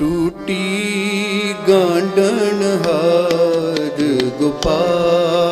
ਟੂਟੀ ਗਾਂਡਣ ਹਾਰ ਗੋਪਾਲ।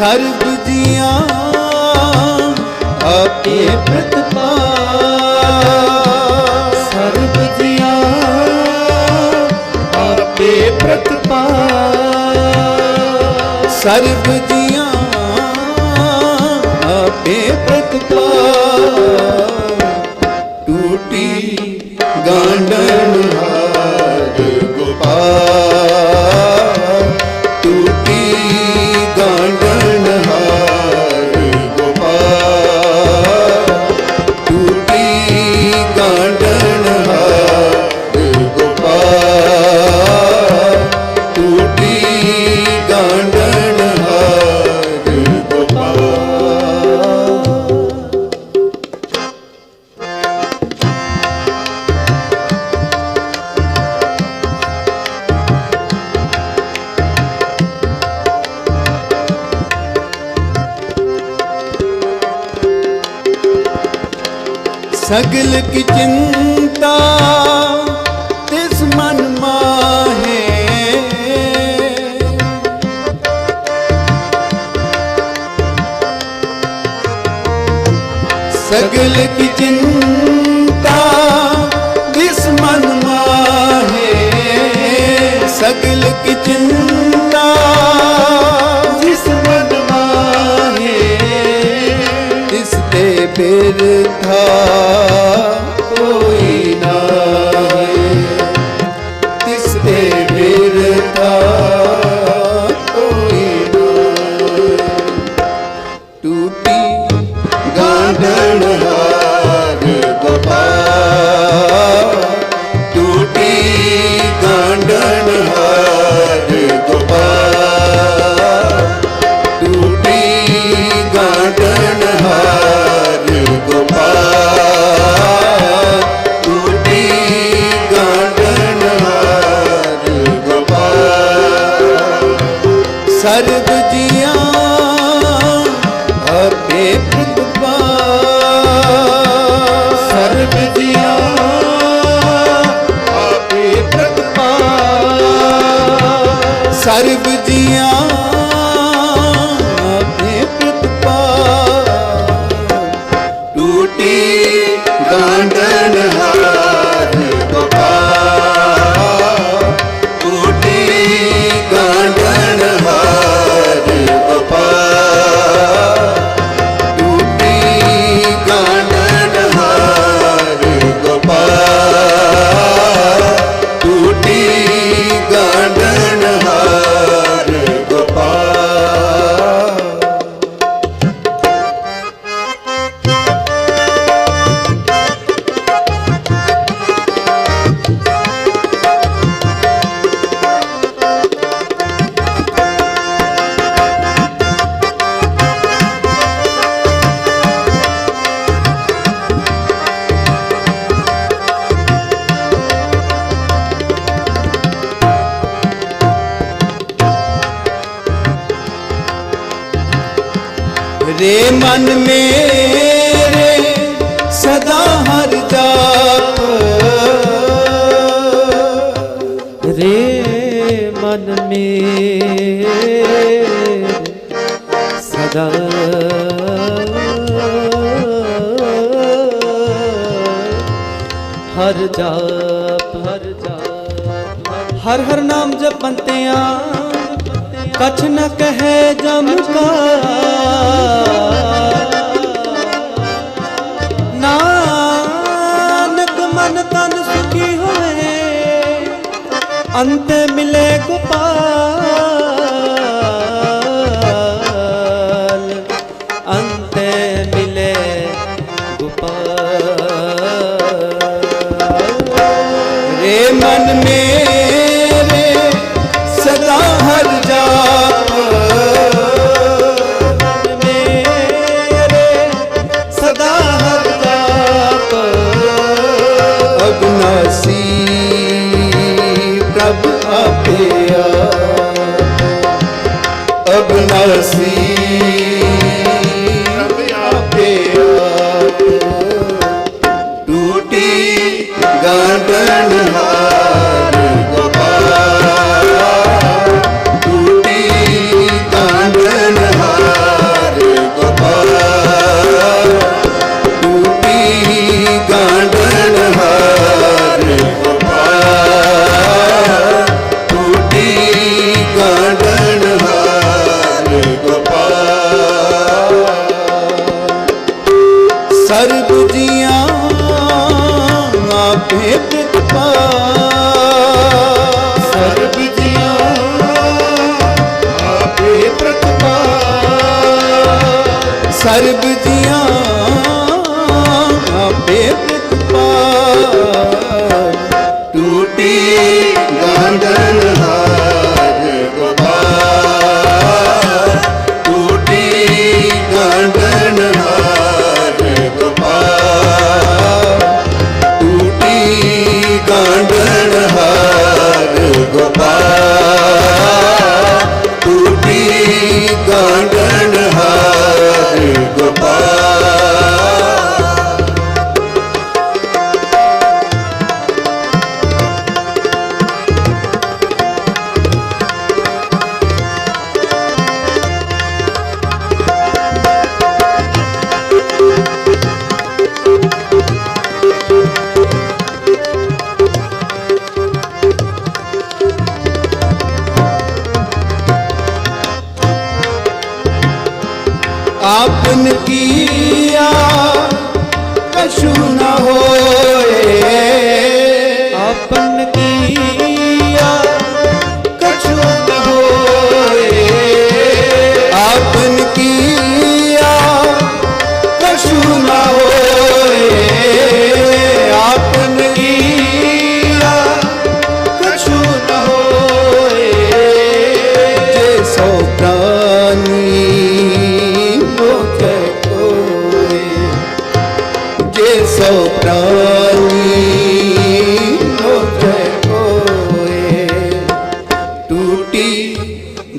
ਸਰਬ ਜੀਆਂ ਆਪੇ ਪ੍ਰਤਪਾਲ ਸਰਬ ਜੀਆਂ ਆਪੇ ਪ੍ਰਤਪਾਲ ਸਰਬ ਜੀਆਂ ਆਪੇ ਪ੍ਰਤਪਾਲ ਟੂਟੀ ਗਾਂ सगल की चिंता तिस मन माहे सगल की चिंता ਬਿਰਥਾ ਸਰਬ ਦੀਆਂ ਮੇਰੇ ਮਨ ਮੇਰੇ ਸਦਾ ਹਰ ਜਾਪ। ਰੇ ਮਨ ਮੇਰੇ ਸਦਾ ਹਰ ਜਾਪ ਹਰ ਜਾਪ, ਹਰ ਹਰ ਨਾ कछ न कहे जमका ਨਾਨਕ ਮਨ ਤਨ ਸੁਖੀ ਹੋਏ, ਅੰਤ ਮਿਲੇ ਗੋਪਾਲ। ਅੰਤ ਮਿਲੇ ਗੋਪਾਲ। ਰੇ ਮਨ ਮੇ ਗਾਟਣ ਸਰਬ ਜੀਆਂ ਆਪੇ ਪ੍ਰਤਪਾ ਟੂਟੀ ਗੰਦਨ ਹਾਰ ਗੋਪਾਲ। ਟੂਟੀ ਗੰਦਨ ਹਾਰ ਗੋਪਾਲ। ਟੂਟੀ ਗੰਦਨ ਹਾਰ ਗੋਪਾਲ। আপনি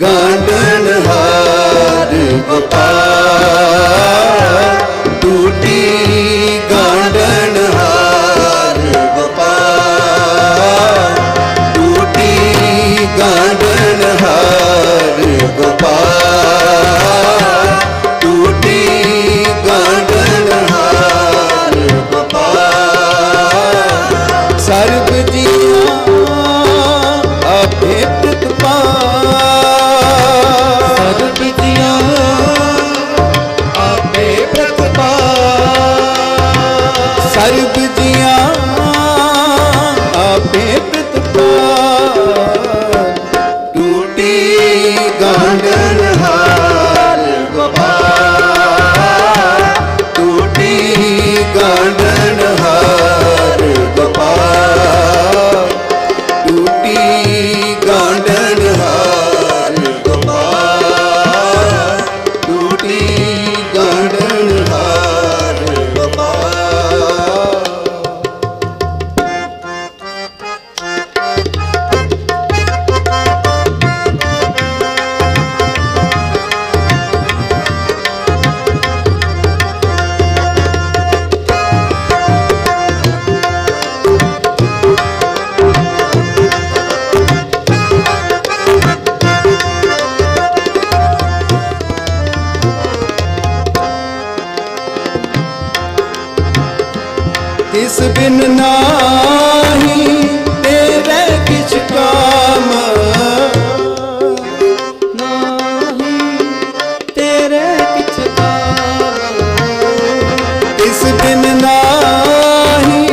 ਗਾਂਡ Oh ਤਿਸ ਬਿਨ ਨਾਹੀ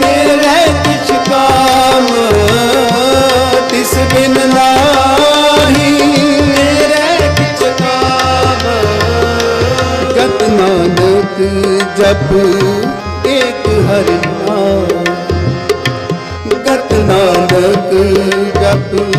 ਤੇਰੇ ਕਿਛ ਕਾਮ। ਤਿਸ ਬਿਨ ਨਾਹੀ ਤੇਰੇ ਕਿਛ ਕਾਮ। ਗਤ ਨਾਨਕ ਜਪ ਏਕ ਹਰਿ ਨਾਮ। ਗਤ ਨਾਨਕ ਜਪ